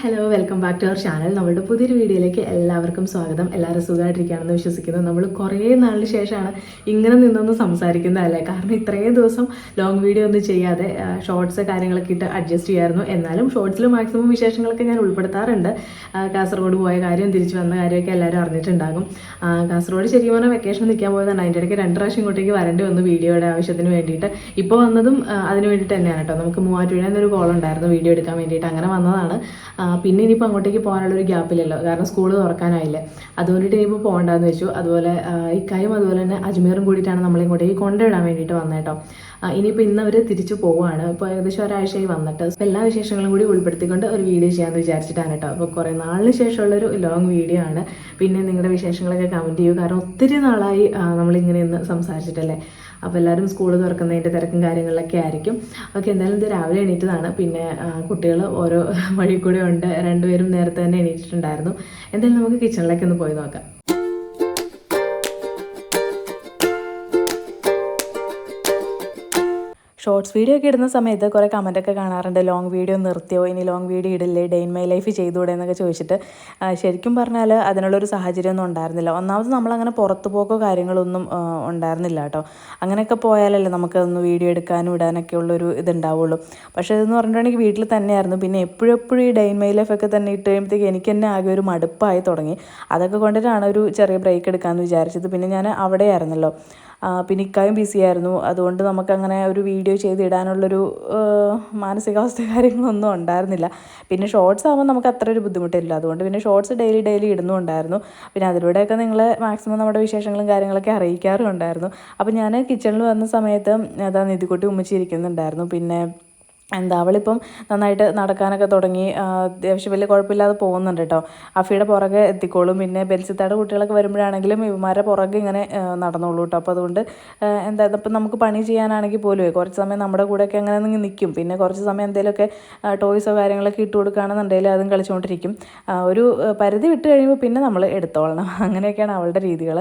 Hello welcome back to our channel നമ്മളുടെ പുതിയൊരു വീഡിയോയിലേക്ക് എല്ലാവർക്കും സ്വാഗതം. എല്ലാവരും സുഖമായിട്ടിരിക്കുകയാണെന്ന് വിശ്വസിക്കുന്നു. നമ്മൾ കുറേ നാളിന് ശേഷമാണ് ഇങ്ങനെ നിന്നൊന്ന് സംസാരിക്കുന്നതല്ലേ കാരണം ഇത്രയും ദിവസം ലോങ് വീഡിയോ ഒന്നും ചെയ്യാതെ ഷോർട്സ് കാര്യങ്ങളൊക്കെ ഇട്ട് അഡ്ജസ്റ്റ് ചെയ്യായിരുന്നു. എന്നാലും ഷോർട്സിൽ മാക്സിമം വിശേഷങ്ങളൊക്കെ ഞാൻ ഉൾപ്പെടുത്താറുണ്ട്. കാസർഗോഡ് പോയ കാര്യം തിരിച്ചു വന്ന കാര്യമൊക്കെ എല്ലാവരും അറിഞ്ഞിട്ടുണ്ടാകും. കാസർഗോഡ് ശരിക്കും പറഞ്ഞാൽ വെക്കേഷൻ നിൽക്കാൻ പോയതാണ്. അതിന്റെ ഇടയ്ക്ക് രണ്ട് പ്രാവശ്യം ഇങ്ങോട്ടേക്ക് വരേണ്ടി വന്നു വീഡിയോയുടെ ആവശ്യത്തിന് വേണ്ടിയിട്ട്. ഇപ്പോൾ വന്നതും അതിന് വേണ്ടിയിട്ട് തന്നെയാണ് കേട്ടോ. നമുക്ക് മൂവാറ്റുപുഴ എന്നൊരു കോൾ ഉണ്ടായിരുന്നു. വീഡിയോ എടുക്കാൻ വേണ്ടിയിട്ട് അങ്ങനെ വന്നതാണ്. പിന്നെ ഇനിയിപ്പോൾ അങ്ങോട്ടേക്ക് പോകാനുള്ള ഒരു ഗ്യാപ്പില്ലല്ലോ. കാരണം സ്കൂൾ തുറക്കാനായില്ലേ. അതുകൊണ്ടിട്ട് ഇനിയിപ്പോൾ പോകണ്ടെന്ന് വെച്ചു. അതുപോലെ ഇക്കായും അതുപോലെ തന്നെ അജ്മീറും കൂടിയിട്ടാണ് നമ്മൾ ഇങ്ങോട്ടേക്ക് കൊണ്ടുവിടാൻ വേണ്ടിയിട്ട് ആ, ഇനിയിപ്പോൾ ഇന്ന് അവർ തിരിച്ചു പോവുകയാണ്. ഇപ്പോൾ ഏകദേശം ഒരാഴ്ചയായി വന്നിട്ട്. എല്ലാ വിശേഷങ്ങളും കൂടി ഉൾപ്പെടുത്തിക്കൊണ്ട് ഒരു വീഡിയോ ചെയ്യാമെന്ന് വിചാരിച്ചിട്ടാണ് കേട്ടോ. അപ്പോൾ കുറേ നാളിന് ശേഷമുള്ളൊരു ലോങ് വീഡിയോ ആണ്. പിന്നെ നിങ്ങളുടെ വിശേഷങ്ങളൊക്കെ കമന്റ് ചെയ്യൂ. കാരണം ഒത്തിരി നാളായി നമ്മളിങ്ങനെ ഇന്ന് സംസാരിച്ചിട്ടല്ലേ? അപ്പോൾ എല്ലാവരും സ്കൂൾ തുറക്കുന്നതിന്റെ തിരക്കും കാര്യങ്ങളിലൊക്കെ ആയിരിക്കും. ഓക്കെ എന്തായാലും ഇത് രാവിലെ എണീറ്റതാണ്. പിന്നെ കുട്ടികൾ ഓരോ വഴി കൂടെ ഉണ്ട്. രണ്ടുപേരും നേരത്തെ തന്നെ എണീറ്റിട്ടുണ്ടായിരുന്നു. എന്തായാലും നമുക്ക് കിച്ചണിലേക്ക് ഒന്ന് പോയി നോക്കാം. ഷോർട്സ് വീഡിയോ ഒക്കെ ഇടുന്ന സമയത്ത് കുറേ കമന്റൊക്കെ കാണാറുണ്ട്. ലോങ് വീഡിയോ നിർത്തിയോ? ഇനി ലോങ് വീഡിയോ ഇടില്ലേ? ഡെയിൻ മൈ ലൈഫ് ചെയ്തുകൂടെ എന്നൊക്കെ ചോദിച്ചിട്ട് ശരിക്കും പറഞ്ഞാൽ അതിനുള്ളൊരു സാഹചര്യമൊന്നും ഉണ്ടായിരുന്നില്ല. ഒന്നാമത് നമ്മളങ്ങനെ പുറത്തു പോക്കോ കാര്യങ്ങളൊന്നും ഉണ്ടായിരുന്നില്ല കേട്ടോ. അങ്ങനെയൊക്കെ പോയാലല്ലേ നമുക്കതൊന്ന് വീഡിയോ എടുക്കാനും ഇടാനൊക്കെ ഉള്ളൊരു ഇതുണ്ടാവുള്ളൂ. പക്ഷേ ഇതെന്ന് പറഞ്ഞിട്ടുണ്ടെങ്കിൽ വീട്ടിൽ തന്നെയായിരുന്നു. പിന്നെ എപ്പോഴും എപ്പോഴും ഈ ഡെയിൻ മൈ ലൈഫൊക്കെ തന്നെ ഇട്ട് കഴിയുമ്പോഴത്തേക്ക് എനിക്ക് തന്നെ ആകെ ഒരു മടുപ്പായി തുടങ്ങി. അതൊക്കെ കൊണ്ടിട്ടാണ് ഒരു ചെറിയ ബ്രേക്ക് എടുക്കാമെന്ന് വിചാരിച്ചത്. പിന്നെ ഞാൻ അവിടെയായിരുന്നല്ലോ. പിന്നെ ഇക്കായും ബിസി ആയിരുന്നു. അതുകൊണ്ട് നമുക്കങ്ങനെ ഒരു വീഡിയോ ചെയ്തിടാനുള്ളൊരു മാനസികാവസ്ഥ കാര്യങ്ങളൊന്നും ഉണ്ടായിരുന്നില്ല. പിന്നെ ഷോർട്സ് ആകുമ്പോൾ നമുക്ക് അത്ര ഒരു ബുദ്ധിമുട്ടില്ല. അതുകൊണ്ട് പിന്നെ ഷോർട്സ് ഡെയിലി ഡെയിലി ഇടുന്നുണ്ടായിരുന്നു പിന്നെ അതിലൂടെയൊക്കെ നിങ്ങൾ മാക്സിമം നമ്മുടെ വിശേഷങ്ങളും കാര്യങ്ങളൊക്കെ അറിയിക്കാറുണ്ടായിരുന്നു അപ്പോൾ ഞാൻ കിച്ചണിൽ വന്ന സമയത്ത് അതാ നിധിക്കുട്ടി ഉമ്മച്ചി ഇരിക്കുന്നുണ്ടായിരുന്നു. പിന്നെ എന്താ അവളിപ്പം നന്നായിട്ട് നടക്കാനൊക്കെ തുടങ്ങി. അത്യാവശ്യം വലിയ കുഴപ്പമില്ലാതെ പോകുന്നുണ്ട് കേട്ടോ. അഫിയുടെ പുറകെ എത്തിക്കോളും. പിന്നെ ബെൽസിത്താടെ കുട്ടികളൊക്കെ വരുമ്പോഴാണെങ്കിലും ഇവന്മാരെ പുറകെ ഇങ്ങനെ നടന്നോളൂ കേട്ടോ. അപ്പോൾ അതുകൊണ്ട് എന്താ ഇപ്പം നമുക്ക് പണി ചെയ്യാനാണെങ്കിൽ പോലും കുറച്ച് സമയം നമ്മുടെ കൂടെയൊക്കെ അങ്ങനെ നിങ്ങൾ നിൽക്കും പിന്നെ കുറച്ച് സമയം എന്തെങ്കിലുമൊക്കെ ടോയ്സോ കാര്യങ്ങളൊക്കെ ഇട്ട് കൊടുക്കുകയാണെന്നുണ്ടെങ്കിൽ അതും കളിച്ചുകൊണ്ടിരിക്കും. ഒരു പരിധി വിട്ട് കഴിയുമ്പോൾ പിന്നെ നമ്മൾ എടുത്തോളണം. അങ്ങനെയൊക്കെയാണ് അവളുടെ രീതികൾ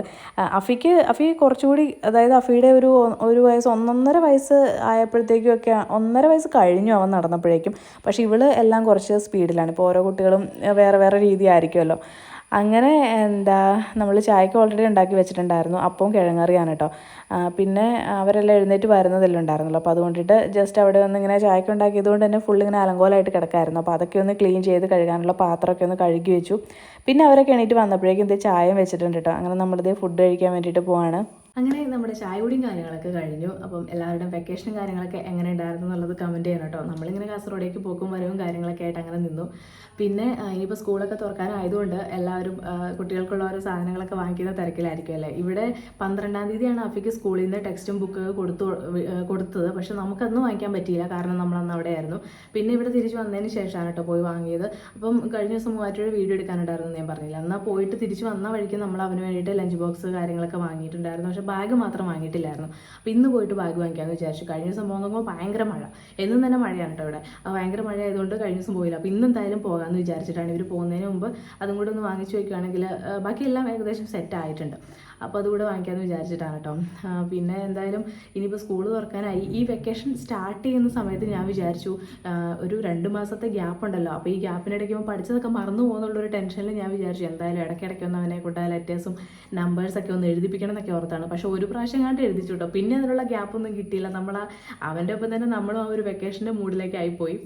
അഫിക്ക് അഫി കുറച്ചുകൂടി അതായത് അഫിയുടെ ഒരു ഒരു വയസ്സ് ഒന്നൊന്നര വയസ്സ് ആയപ്പോഴത്തേക്കും ഒക്കെ ഒന്നര വയസ്സ് കഴിഞ്ഞു അവൻ നടന്നപ്പോഴേക്കും. പക്ഷേ ഇവൾ എല്ലാം കുറച്ച് സ്പീഡിലാണ്. ഇപ്പോൾ ഓരോ കുട്ടികളും വേറെ വേറെ രീതി ആയിരിക്കുമല്ലോ അങ്ങനെ എന്താ നമ്മൾ ചായക്ക് ഓൾറെഡി ഉണ്ടാക്കി വെച്ചിട്ടുണ്ടായിരുന്നു. അപ്പവും കിഴങ്ങറിയാണ് കേട്ടോ. പിന്നെ അവരെല്ലാം എഴുന്നേറ്റ് വരുന്നതെല്ലാം ഉണ്ടായിരുന്നല്ലോ. അപ്പോൾ അതുകൊണ്ടിട്ട് ജസ്റ്റ് അവിടെ വന്ന് ഇങ്ങനെ ചായക്ക് ഉണ്ടാക്കിയത് കൊണ്ട് തന്നെ ഫുൾ ഇങ്ങനെ അലങ്കോലമായിട്ട് കിടക്കായിരുന്നു. അപ്പോൾ അതൊക്കെ ഒന്ന് ക്ലീൻ ചെയ്ത് കഴുകാനുള്ള പാത്രമൊക്കെ ഒന്ന് കഴുകി വെച്ചു. പിന്നെ അവരൊക്കെ എണീറ്റ് വന്നപ്പോഴേക്കും ഇത് ചായം വെച്ചിട്ടുണ്ട് കേട്ടോ. അങ്ങനെ നമ്മളിത് ഫുഡ് കഴിക്കാൻ വേണ്ടിയിട്ട് പോവാണ്. അങ്ങനെ നമ്മുടെ ചായകുടിയും കാര്യങ്ങളൊക്കെ കഴിഞ്ഞു. അപ്പം എല്ലാവരുടെയും വെക്കേഷനും കാര്യങ്ങളൊക്കെ എങ്ങനെ ഉണ്ടായിരുന്നു എന്നുള്ളത് കമന്റ് ചെയ്യണം കേട്ടോ. നമ്മളിങ്ങനെ കാസർഗോഡേക്ക് പോക്കും വരവും കാര്യങ്ങളൊക്കെ ആയിട്ട് അങ്ങനെ നിന്നു. പിന്നെ ഇനിയിപ്പോൾ സ്കൂളൊക്കെ തുറക്കാനായതുകൊണ്ട് എല്ലാവരും കുട്ടികൾക്കുള്ള ഓരോ സാധനങ്ങളൊക്കെ വാങ്ങിക്കുന്ന തിരക്കിലായിരിക്കും അല്ലേ? ഇവിടെ പന്ത്രണ്ടാം തീയതിയാണ് അഫിക്ക് സ്കൂളിൽ നിന്ന് ടെക്സ്റ്റും ബുക്ക് കൊടുത്തു കൊടുത്തത്. പക്ഷെ നമുക്കന്ന് വാങ്ങിക്കാൻ പറ്റിയില്ല. കാരണം നമ്മളന്ന് അവിടെയായിരുന്നു. പിന്നെ ഇവിടെ തിരിച്ചു വന്നതിന് ശേഷമാണ് കേട്ടോ പോയി വാങ്ങിയത്. അപ്പം കഴിഞ്ഞ ദിവസം മൂവാറ്റൊരു വീഡിയോ എടുക്കാനുണ്ടായിരുന്നു ഞാൻ പറഞ്ഞില്ല. എന്നാൽ പോയിട്ട് തിരിച്ചു വന്ന വഴിക്ക് നമ്മൾ അവന് വേണ്ടിയിട്ട് ലഞ്ച് ബോക്സ് കാര്യങ്ങളൊക്കെ വാങ്ങിയിട്ടുണ്ടായിരുന്നു. പക്ഷെ ബാഗ് മാത്രം വാങ്ങിയിട്ടില്ലായിരുന്നു. അപ്പോൾ ഇന്ന് പോയിട്ട് ബാഗ് വാങ്ങിക്കാമെന്ന് വിചാരിച്ചു. കഴിഞ്ഞ ദിവസം പോകുമ്പോൾ ഭയങ്കര മഴ. എന്നും തന്നെ മഴയാണ് കേട്ടോ ഇവിടെ. ഭയങ്കര മഴ ആയതുകൊണ്ട് കഴിഞ്ഞ ദിവസം പോയില്ല. അപ്പോൾ ഇന്ന് എന്തായാലും പോകാമെന്ന് വിചാരിച്ചിട്ടാണ് ഇവർ പോകുന്നതിന് മുമ്പ്. അതും കൂടെ ഒന്ന് വാങ്ങിച്ചു വയ്ക്കുകയാണെങ്കിൽ ബാക്കിയെല്ലാം ഏകദേശം സെറ്റ് ആയിട്ടുണ്ട്. അപ്പോൾ അതുകൂടെ വാങ്ങിക്കാമെന്ന് വിചാരിച്ചിട്ടാണ് കേട്ടോ പിന്നെ എന്തായാലും ഇനിയിപ്പോൾ സ്കൂൾ തുറക്കാനായി. ഈ വെക്കേഷൻ സ്റ്റാർട്ട് ചെയ്യുന്ന സമയത്ത് ഞാൻ വിചാരിച്ചു ഒരു രണ്ട് മാസത്തെ ഗ്യാപ്പ് ഉണ്ടല്ലോ. അപ്പോൾ ഈ ഗ്യാപ്പിനിടയ്ക്ക് പഠിച്ചതൊക്കെ മറന്നു പോകുന്നുള്ളൊരു ടെൻഷനിൽ ഞാൻ വിചാരിച്ചു എന്തായാലും ഇടയ്ക്കിടയ്ക്ക് ഒന്ന് അവനെ കൊണ്ട് ലെറ്റേഴ്സും നമ്പേഴ്സൊക്കെ ഒന്ന് എഴുതിപ്പിക്കണം എന്നൊക്കെ ഓർത്താണ്. പക്ഷേ ഒരു പ്രാവശ്യം കണ്ട് എഴുതിച്ചു കേട്ടോ പിന്നെ അതിനുള്ള ഗ്യാപ്പൊന്നും കിട്ടിയില്ല. നമ്മൾ അവന്റെ ഒപ്പം തന്നെ നമ്മളും ആ ഒരു വെക്കേഷന്റെ മൂഡിലേക്ക് ആയിപ്പോയി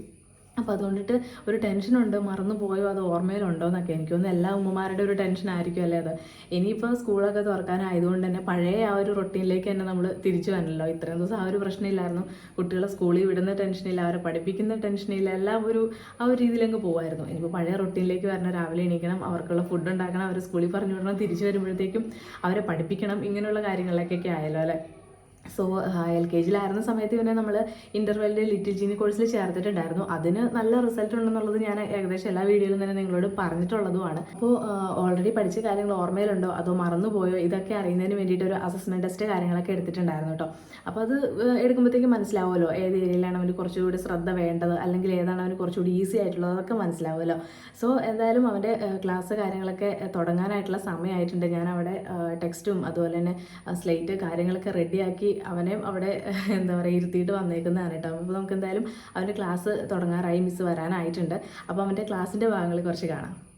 അപ്പോൾ അതുകൊണ്ടിട്ട് ഒരു ടെൻഷനുണ്ട് മറന്നു പോയോ അത് ഓർമ്മയിലുണ്ടോ എന്നൊക്കെ. എനിക്ക് തോന്നുന്നു എല്ലാ ഉമ്മമാരുടെ ഒരു ടെൻഷൻ ആയിരിക്കും അല്ലേ അത്? ഇനിയിപ്പോൾ സ്കൂളൊക്കെ തുറക്കാനായതുകൊണ്ട് തന്നെ പഴയ ആ ഒരു റൊട്ടീനിലേക്ക് തന്നെ നമ്മൾ തിരിച്ചു വരണല്ലോ ഇത്രയും ദിവസം ആ ഒരു പ്രശ്നമില്ലായിരുന്നു. കുട്ടികളെ സ്കൂളിൽ വിടുന്ന ടെൻഷനില്ല അവരെ പഠിപ്പിക്കുന്ന ടെൻഷനില്ല എല്ലാം ഒരു ആ ഒരു രീതിയിലങ്ങ് പോകുമായിരുന്നു ഇനിയിപ്പോൾ പഴയ റൊട്ടീനിലേക്ക് വരണം രാവിലെ എണീക്കണം അവർക്കുള്ള ഫുഡ് ഉണ്ടാക്കണം അവരെ സ്കൂളിൽ പറഞ്ഞു വിടണം തിരിച്ചു വരുമ്പോഴത്തേക്കും അവരെ പഠിപ്പിക്കണം ഇങ്ങനെയുള്ള കാര്യങ്ങളിലേക്കൊക്കെ ആയല്ലോ അല്ലേ? സോ എൽ കെ ജിയിലായിരുന്ന സമയത്ത് പിന്നെ നമ്മൾ ഇന്റർവെല്ലിൽ ലിറ്റിൽ ജീനി കോഴ്സിൽ ചേർത്തിട്ടുണ്ടായിരുന്നു. അതിന് നല്ല റിസൾട്ട് ഉണ്ടെന്നുള്ളത് ഞാൻ ഏകദേശം എല്ലാ വീഡിയോയിലും തന്നെ നിങ്ങളോട് പറഞ്ഞിട്ടുള്ളതുമാണ്. അപ്പോൾ ഓൾറെഡി പഠിച്ച കാര്യങ്ങൾ ഓർമ്മയിലുണ്ടോ? അതോ മറന്നുപോയോ? ഇതൊക്കെ അറിയുന്നതിന് വേണ്ടിയിട്ട് ഒരു അസസ്മെന്റ് ടെസ്റ്റ് കാര്യങ്ങളൊക്കെ എടുത്തിട്ടുണ്ടായിരുന്നു കേട്ടോ അപ്പോൾ അത് എടുക്കുമ്പോഴത്തേക്ക് മനസ്സിലാവുമല്ലോ. ഏത് ഏരിയയിലാണ് അവന് കുറച്ചുകൂടി ശ്രദ്ധ വേണ്ടത്? അല്ലെങ്കിൽ ഏതാണ് അവന് കുറച്ചുകൂടി ഈസി ആയിട്ടുള്ളത് അതൊക്കെ മനസ്സിലാവുമല്ലോ. സോ എന്തായാലും അവന്റെ ക്ലാസ് കാര്യങ്ങളൊക്കെ തുടങ്ങാനായിട്ടുള്ള സമയമായിട്ടുണ്ട്. ഞാൻ അവിടെ ടെക്സ്റ്റും അതുപോലെ തന്നെ സ്ലേറ്റ് കാര്യങ്ങളൊക്കെ റെഡിയാക്കി അവനെ അവിടെ എന്താ പറയുക ഇരുത്തിയിട്ട് വന്നേക്കുന്നതാണ് കേട്ടോ. അപ്പോൾ നമുക്ക് എന്തായാലും അവന്റെ ക്ലാസ് തുടങ്ങാറായി മിസ് വരാനായിട്ടുണ്ട്. അപ്പോൾ അവന്റെ ക്ലാസ്സിന്റെ ഭാഗങ്ങൾ കുറച്ച് കാണാം.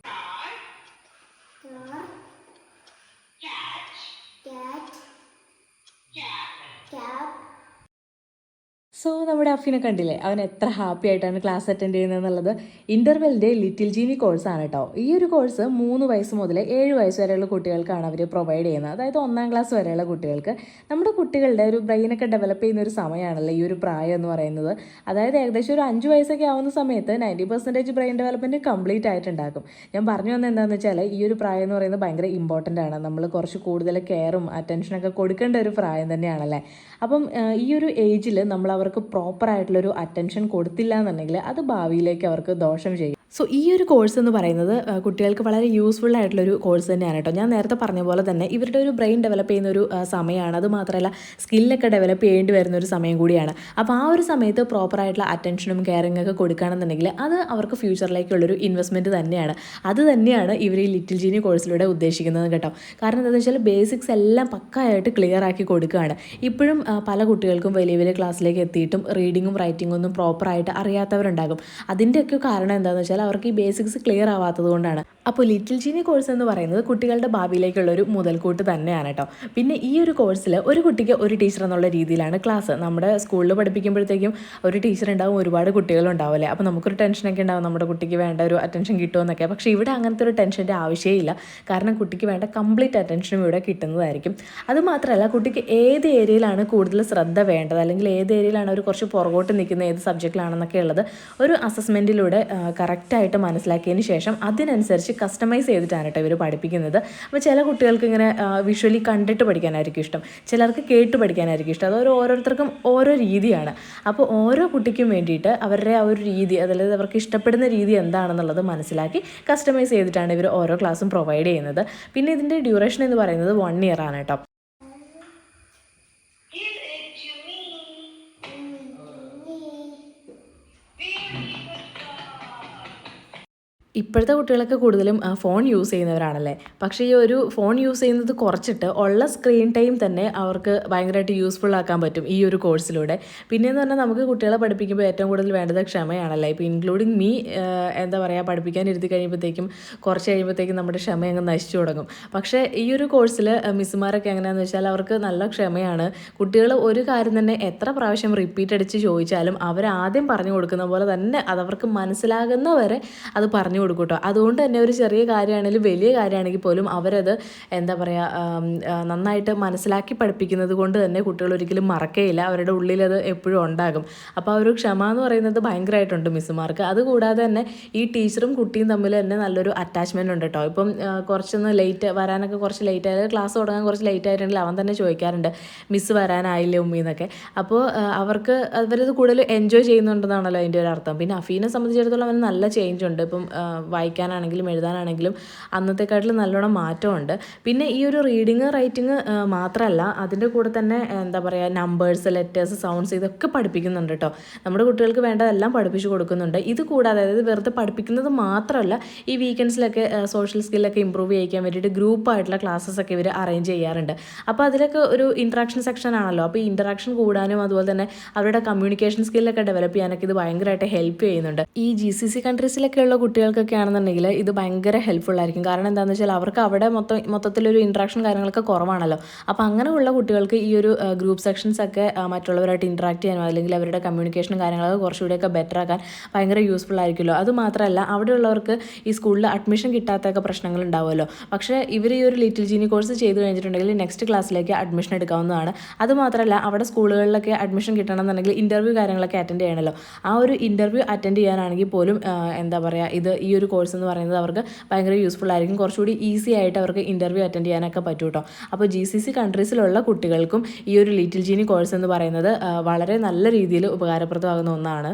സോ നമ്മുടെ അഫിനെ കണ്ടില്ലേ? അവൻ എത്ര ഹാപ്പി ആയിട്ടാണ് ക്ലാസ് അറ്റൻഡ് ചെയ്യുന്നത് എന്നുള്ളത്. ഇന്റർവെല്ലിന്റെ ലിറ്റിൽ ജീനി കോഴ്സാണ് കേട്ടോ ഈ ഒരു കോഴ്സ് മൂന്ന് വയസ്സ് മുതൽ ഏഴ് വയസ്സ് വരെയുള്ള കുട്ടികൾക്കാണ് അവർ പ്രൊവൈഡ് ചെയ്യുന്നത്. അതായത് ഒന്നാം ക്ലാസ് വരെയുള്ള കുട്ടികൾക്ക്. നമ്മുടെ കുട്ടികളുടെ ഒരു ബ്രെയിനൊക്കെ ഡെവലപ്പ് ചെയ്യുന്ന ഒരു സമയമാണല്ലോ ഈ ഒരു പ്രായം എന്ന് പറയുന്നത്. അതായത് ഏകദേശം ഒരു അഞ്ച് വയസ്സൊക്കെ ആവുന്ന സമയത്ത് ninety percentage brain development complete ആയിട്ടുണ്ടാക്കും. ഞാൻ പറഞ്ഞു വന്നത് എന്താണെന്ന് വെച്ചാൽ ഈ ഒരു പ്രായം എന്ന് പറയുന്നത് ഭയങ്കര ഇമ്പോർട്ടന്റ് ആണ്. നമ്മൾ കുറച്ച് കൂടുതൽ കെയറും അറ്റൻഷനൊക്കെ കൊടുക്കേണ്ട ഒരു പ്രായം തന്നെയാണല്ലേ? അപ്പം ഈ ഒരു ഏജിൽ നമ്മൾ അവർക്ക് പ്രോപ്പർ ആയിട്ടുള്ളൊരു അറ്റൻഷൻ കൊടുത്തില്ല എന്നുണ്ടെങ്കിൽ അത് ഭാവിയിലേക്ക് അവർക്ക് ദോഷം ചെയ്യും. സോ ഈ ഒരു കോഴ്സ് എന്ന് പറയുന്നത് കുട്ടികൾക്ക് വളരെ യൂസ്ഫുൾ ആയിട്ടുള്ളൊരു കോഴ്സ് തന്നെയാണ് കേട്ടോ. ഞാൻ നേരത്തെ പറഞ്ഞ പോലെ തന്നെ ഇവരുടെ ഒരു ബ്രെയിൻ ഡെവലപ്പ് ചെയ്യുന്ന ഒരു സമയമാണ്. അത് മാത്രമല്ല സ്കില്ലൊക്കെ ഡെവലപ്പ് ചെയ്യേണ്ടി വരുന്ന ഒരു സമയം കൂടിയാണ്. അപ്പോൾ ആ ഒരു സമയത്ത് പ്രോപ്പറായിട്ടുള്ള അറ്റൻഷനും കെയറിംഗ് ഒക്കെ കൊടുക്കുകയാണെന്നുണ്ടെങ്കിൽ അത് അവർക്ക് ഫ്യൂച്ചറിലേക്കുള്ളൊരു ഇൻവെസ്റ്റ്മെന്റ് തന്നെയാണ്. അത് തന്നെയാണ് ഇവർ ഈ ലിറ്റിൽ ജീനി കോഴ്സിലൂടെ ഉദ്ദേശിക്കുന്നത് കേട്ടോ. കാരണം എന്താണെന്ന് വെച്ചാൽ ബേസിക്സ് എല്ലാം പക്കായിട്ട് ക്ലിയർ ആക്കി കൊടുക്കുകയാണ്. ഇപ്പോഴും പല കുട്ടികൾക്കും വലിയ വലിയ ക്ലാസ്സിലേക്ക് എത്തിയിട്ടും റീഡിങ്ങും റൈറ്റിങ്ങും ഒന്നും പ്രോപ്പറായിട്ട് അറിയാത്തവരുണ്ടാകും. അതിന്റെയൊക്കെ കാരണം എന്താണെന്ന് വെച്ചാൽ അവർക്ക് ഈ ബേസിക്സ് ക്ലിയർ ആവാത്തത് കൊണ്ടാണ്. അപ്പോൾ ലിറ്റിൽ ജീനി കോഴ്സ് എന്ന് പറയുന്നത് കുട്ടികളുടെ ഭാവിയിലേക്കുള്ള ഒരു മുതൽക്കൂട്ട് തന്നെയാണ് കേട്ടോ. പിന്നെ ഈ ഒരു കോഴ്സിൽ ഒരു കുട്ടിക്ക് ഒരു ടീച്ചർ എന്നുള്ള രീതിയിലാണ് ക്ലാസ്. നമ്മുടെ സ്കൂളിൽ പഠിപ്പിക്കുമ്പോഴത്തേക്കും ഒരു ടീച്ചർ ഉണ്ടാവും ഒരുപാട് കുട്ടികളുണ്ടാവും അല്ലേ? അപ്പോൾ നമുക്കൊരു ടെൻഷനൊക്കെ ഉണ്ടാവും. നമ്മുടെ കുട്ടിക്ക് വേണ്ട ഒരു അറ്റൻഷൻ കിട്ടുമെന്നൊക്കെ. പക്ഷേ ഇവിടെ അങ്ങനത്തെ ഒരു ടെൻഷന്റെ ആവശ്യമില്ല കാരണം കുട്ടിക്ക് വേണ്ട കംപ്ലീറ്റ് അറ്റൻഷനും ഇവിടെ കിട്ടുന്നതായിരിക്കും. അതുമാത്രമല്ല കുട്ടിക്ക് ഏത് ഏരിയയിലാണ് കൂടുതൽ ശ്രദ്ധ വേണ്ടത്? അല്ലെങ്കിൽ ഏത് ഏരിയയിലാണ് അവർ കുറച്ച് പുറകോട്ട് നിൽക്കുന്ന ഏത് സബ്ജക്റ്റിലാണെന്നൊക്കെ ഉള്ളത് ഒരു അസസ്മെന്റിലൂടെ കറക്റ്റായിട്ട് മനസ്സിലാക്കിയതിന് ശേഷം അതിനനുസരിച്ച് കസ്റ്റമൈസ് ചെയ്തിട്ടാണ് കേട്ടോ ഇവർ പഠിപ്പിക്കുന്നത്. അപ്പോൾ ചില കുട്ടികൾക്ക് ഇങ്ങനെ വിഷ്വലി കണ്ടിട്ട് പഠിക്കാനായിരിക്കും ഇഷ്ടം. ചിലർക്ക് കേട്ട് പഠിക്കാനായിരിക്കും ഇഷ്ടം. അത് ഓരോരുത്തർക്കും ഓരോ രീതിയാണ്. അപ്പോൾ ഓരോ കുട്ടിക്കും വേണ്ടിയിട്ട് അവരുടെ ആ ഒരു രീതി അതായത് അവർക്ക് ഇഷ്ടപ്പെടുന്ന രീതി എന്താണെന്നുള്ളത് മനസ്സിലാക്കി കസ്റ്റമൈസ് ചെയ്തിട്ടാണ് ഇവർ ഓരോ ക്ലാസ്സും പ്രൊവൈഡ് ചെയ്യുന്നത്. പിന്നെ ഇതിന്റെ ഡ്യൂറേഷൻ എന്ന് പറയുന്നത് വൺ ഇയർ ആണ് കേട്ടോ ഇപ്പോഴത്തെ കുട്ടികളൊക്കെ കൂടുതലും ഫോൺ യൂസ് ചെയ്യുന്നവരാണല്ലേ? പക്ഷേ ഈ ഒരു ഫോൺ യൂസ് ചെയ്യുന്നത് കുറച്ചിട്ട് ഉള്ള സ്ക്രീൻ ടൈം തന്നെ അവർക്ക് ഭയങ്കരമായിട്ട് യൂസ്ഫുൾ ആക്കാൻ പറ്റും ഈ ഒരു കോഴ്സിലൂടെ പിന്നെയെന്ന് പറഞ്ഞാൽ നമുക്ക് കുട്ടികളെ പഠിപ്പിക്കുമ്പോൾ ഏറ്റവും കൂടുതൽ വേണ്ടത് ക്ഷമയാണല്ലേ? ഇപ്പോൾ ഇൻക്ലൂഡിങ് മീ എന്താ പറയുക പഠിപ്പിക്കാൻ ഇരുത്തി കഴിയുമ്പോഴത്തേക്കും കുറച്ച് കഴിയുമ്പോഴത്തേക്കും നമ്മുടെ ക്ഷമ അങ്ങ് നശിച്ചു തുടങ്ങും. പക്ഷേ ഈ ഒരു കോഴ്സിൽ മിസ്സുമാരൊക്കെ എങ്ങനെയാണെന്ന് വെച്ചാൽ അവർക്ക് നല്ല ക്ഷമയാണ്. കുട്ടികൾ ഒരു കാര്യം തന്നെ എത്ര പ്രാവശ്യം റിപ്പീറ്റ് അടിച്ച് ചോദിച്ചാലും അവർ ആദ്യം പറഞ്ഞു കൊടുക്കുന്ന പോലെ തന്നെ അതവർക്ക് മനസ്സിലാകുന്നവരെ അത് പറഞ്ഞു കൊടുക്കും കേട്ടോ അതുകൊണ്ട് തന്നെ ഒരു ചെറിയ കാര്യമാണെങ്കിലും വലിയ കാര്യമാണെങ്കിൽ പോലും അവരത് എന്താ പറയുക നന്നായിട്ട് മനസ്സിലാക്കി പഠിപ്പിക്കുന്നത് കൊണ്ട് തന്നെ കുട്ടികൾ ഒരിക്കലും മറക്കേയില്ല. അവരുടെ ഉള്ളിലത് എപ്പോഴും ഉണ്ടാകും. അപ്പോൾ ആ ഒരു ക്ഷമ എന്ന് പറയുന്നത് ഭയങ്കരമായിട്ടുണ്ട് മിസ്സുമാർക്ക്. അതുകൂടാതെ തന്നെ ഈ ടീച്ചറും കുട്ടിയും തമ്മിൽ തന്നെ നല്ലൊരു അറ്റാച്ച്മെന്റ് ഉണ്ട് കേട്ടോ ഇപ്പം കുറച്ചൊന്ന് ലേറ്റ് വരാനൊക്കെ കുറച്ച് ലേറ്റ് ആയാലും ക്ലാസ് തുടങ്ങാൻ കുറച്ച് ലേറ്റ് ആയിട്ടുണ്ടെങ്കിൽ അവൻ തന്നെ ചോദിക്കാറുണ്ട് മിസ്സ് വരാനായില്ലേ ഉമ്മി എന്നൊക്കെ. അപ്പോൾ അവർക്ക് അവരത് കൂടുതൽ എൻജോയ് ചെയ്യുന്നുണ്ടെന്നാണല്ലോ അതിന്റെ ഒരു അർത്ഥം. പിന്നെ അഫീനെ സംബന്ധിച്ചിടത്തോളം അവന് നല്ല ചേഞ്ച് ഉണ്ട്. ഇപ്പം വായിക്കാനാണെങ്കിലും എഴുതാനാണെങ്കിലും അന്നത്തെക്കാട്ടിലും നല്ലോണം മാറ്റമുണ്ട്. പിന്നെ ഈ ഒരു റീഡിങ് റൈറ്റിങ് മാത്രമല്ല അതിന്റെ കൂടെ തന്നെ എന്താ പറയുക നമ്പേഴ്സ് ലെറ്റേഴ്സ് സൗണ്ട്സ് ഇതൊക്കെ പഠിപ്പിക്കുന്നുണ്ട് കേട്ടോ നമ്മുടെ കുട്ടികൾക്ക് വേണ്ടതെല്ലാം പഠിപ്പിച്ചു കൊടുക്കുന്നുണ്ട്. ഇത് കൂടാതെ അതായത് വെറുതെ പഠിപ്പിക്കുന്നത് മാത്രമല്ല ഈ വീക്കെൻഡ്സിലൊക്കെ സോഷ്യൽ സ്കില്ലൊക്കെ ഇമ്പ്രൂവ് ചെയ്യിക്കാൻ വേണ്ടിയിട്ട് ഗ്രൂപ്പായിട്ടുള്ള ഒക്കെ ഇവർ അറേഞ്ച് ചെയ്യാറുണ്ട്. അപ്പോൾ അതിലൊക്കെ ഒരു ഇൻട്രാക്ഷൻ സെക്ഷൻ ആണല്ലോ. അപ്പോൾ ഈ ഇൻട്രാക്ഷൻ കൂടാനും അതുപോലെ തന്നെ അവരുടെ കമ്മ്യൂണിക്കേഷൻ സ്കില്ലൊക്കെ ഡെവലപ്പ് ചെയ്യാനൊക്കെ ഇത് ഭയങ്കരമായിട്ട് ഹെൽപ്പ് ചെയ്യുന്നുണ്ട്. ഈ ജി സി സി കൺട്രീസിലൊക്കെ ഉള്ള കുട്ടികൾക്കൊക്കെ ആണെന്നുണ്ടെങ്കിൽ ഇത് ഭയങ്കര ഹെൽപ്ഫുൾ ആയിരിക്കും. കാരണം എന്താണെന്ന് വെച്ചാൽ അവർക്ക് അവിടെ മൊത്തം മൊത്തത്തിലൊരു ഇൻട്രാക്ഷൻ കാര്യങ്ങളൊക്കെ കുറവാണല്ലോ. അപ്പോൾ അങ്ങനെയുള്ള കുട്ടികൾക്ക് ഈ ഒരു ഗ്രൂപ്പ് സെക്ഷൻസ് ഒക്കെ മറ്റുള്ളവരായിട്ട് ഇൻട്രാക്ട് ചെയ്യാനോ അല്ലെങ്കിൽ അവരുടെ കമ്മ്യൂണിക്കേഷനും കാര്യങ്ങളൊക്കെ കുറച്ചുകൂടിയൊക്കെ ബെറ്റർ ആക്കാൻ ഭയങ്കര യൂസ്ഫുൾ ആയിരിക്കുമല്ലോ. അത് മാത്രമല്ല അവിടെയുള്ളവർക്ക് ഈ സ്കൂളിൽ അഡ്മിഷൻ കിട്ടാത്തൊക്കെ പ്രശ്നങ്ങൾ ഉണ്ടാവുമല്ലോ. പക്ഷേ ഇവർ ഈ ഒരു ലിറ്റിൽ ജീനി കോഴ്സ് ചെയ്ത് കഴിഞ്ഞിട്ടുണ്ടെങ്കിൽ നെക്സ്റ്റ് ക്ലാസ്സിലേക്ക് അഡ്മിഷൻ എടുക്കാവുന്നതാണ്. അത് മാത്രമല്ല അവിടെ സ്കൂളുകളിലൊക്കെ അഡ്മിഷൻ കിട്ടണമെന്നുണ്ടെങ്കിൽ ഇന്റർവ്യൂ കാര്യങ്ങളൊക്കെ അറ്റൻഡ് ചെയ്യണമല്ലോ ആ ഒരു ഇന്റർവ്യൂ അറ്റൻഡ് ചെയ്യാനാണെങ്കിൽ പോലും എന്താ പറയുക ഇത് ഈ ഒരു കോഴ്സ് എന്ന് പറയുന്നത് അവർക്ക് ഭയങ്കര യൂസ്ഫുൾ ആയിരിക്കും. കുറച്ചുകൂടി ഈസി ആയിട്ട് അവർക്ക് ഇന്റർവ്യൂ അറ്റൻഡ് ചെയ്യാനൊക്കെ പറ്റും കേട്ടോ അപ്പോൾ ജി സി സി കൺട്രീസിലുള്ള കുട്ടികൾക്കും ഈ ഒരു ലിറ്റിൽ ജീനി കോഴ്സ് എന്ന് പറയുന്നത് വളരെ നല്ല രീതിയിൽ ഉപകാരപ്രദമാകുന്ന ഒന്നാണ്.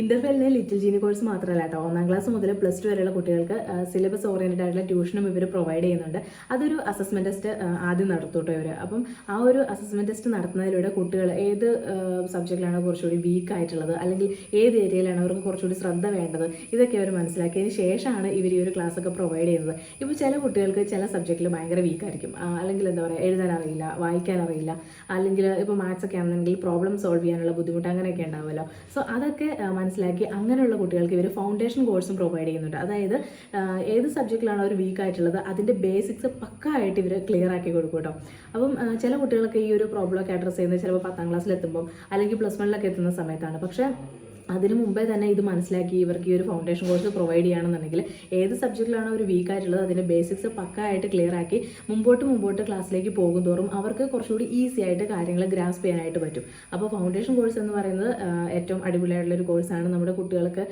ഇന്റർവെല്ലിന് ലിറ്റിൽ ജീനി കോഴ്സ് മാത്രമല്ല കേട്ടോ. ഒന്നാം ക്ലാസ് മുതൽ പ്ലസ് ടു വരെയുള്ള കുട്ടികൾക്ക് സിലബസ് ഓറിയന്റഡ് ആയിട്ടുള്ള ട്യൂഷനും ഇവർ പ്രൊവൈഡ് ചെയ്യുന്നുണ്ട്. അതൊരു അസസ്മെന്റ് ടെസ്റ്റ് ആദ്യം നടത്തും കേട്ടോ ഇവർ അപ്പം ആ ഒരു അസസ്മെന്റ് ടെസ്റ്റ് നടത്തുന്നതിലൂടെ കുട്ടികൾ ഏത് സബ്ജക്റ്റിലാണ് കുറച്ചുകൂടി വീക്ക് ആയിട്ടുള്ളത് അല്ലെങ്കിൽ ഏത് ഏരിയയിലാണ് അവർക്ക് കുറച്ചുകൂടി ശ്രദ്ധ വേണ്ടത് ഇതൊക്കെ അവർ മനസ്സിലാക്കിയതിന് ശേഷമാണ് ഇവർ ഈ ഒരു ക്ലാസ് ഒക്കെ പ്രൊവൈഡ് ചെയ്യുന്നത്. ഇപ്പോൾ ചില കുട്ടികൾക്ക് ചില സബ്ജക്റ്റിൽ ഭയങ്കര വീക്ക് ആയിരിക്കും. അല്ലെങ്കിൽ എന്താ പറയുക എഴുതാൻ അറിയില്ല വായിക്കാൻ അറിയില്ല അല്ലെങ്കിൽ ഇപ്പോൾ മാത്സ് ഒക്കെ ആണെന്നുണ്ടെങ്കിൽ പ്രോബ്ലം സോൾവ് ചെയ്യാനുള്ള ബുദ്ധിമുട്ട് അങ്ങനെയൊക്കെ ഉണ്ടാവുമല്ലോ. സോ അതൊക്കെ മനസ്സിലാക്കി അങ്ങനെയുള്ള കുട്ടികൾക്ക് ഇവർ ഫൗണ്ടേഷൻ കോഴ്സും പ്രൊവൈഡ് ചെയ്യുന്നുണ്ട്. അതായത് ഏത് സബ്ജക്റ്റിലാണ് അവർ വീക്ക് ആയിട്ടുള്ളത് അതിന്റെ ബേസിക്സ് പക്കായിട്ട് ഇവർ ക്ലിയർ ആക്കി കൊടുക്കും കേട്ടോ അപ്പം ചില കുട്ടികളൊക്കെ ഈ ഒരു പ്രോബ്ലം ഒക്കെ അഡ്രസ്സ് ചെയ്യുന്നത് ചിലപ്പോൾ പത്താം ക്ലാസ്സിലെത്തുമ്പോൾ അല്ലെങ്കിൽ പ്ലസ് വണ്ണിലൊക്കെ എത്തുന്ന സമയത്താണ്. പക്ഷേ അതിന് മുമ്പേ തന്നെ ഇത് മനസ്സിലാക്കി ഇവർക്ക് ഈ ഒരു ഫൗണ്ടേഷൻ കോഴ്സ് പ്രൊവൈഡ് ചെയ്യുകയാണെന്നുണ്ടെങ്കിൽ ഏത് സബ്ജക്റ്റിലാണോ ഒരു വീക്ക് ആയിട്ടുള്ളത് അതിന്റെ ബേസിക്സ് പക്കായിട്ട് ക്ലിയർ ആക്കി മുമ്പോട്ട് മുമ്പോട്ട് ക്ലാസ്സിലേക്ക് പോകും തോറും അവർക്ക് കുറച്ചുകൂടി ഈസി ആയിട്ട് കാര്യങ്ങൾ ഗ്രാസ്പ് ചെയ്യാനായിട്ട് പറ്റും. അപ്പോൾ ഫൗണ്ടേഷൻ കോഴ്സ് എന്ന് പറയുന്നത് ഏറ്റവും അടിപൊളിയായിട്ടുള്ള ഒരു കോഴ്സാണ് നമ്മുടെ കുട്ടികൾക്ക്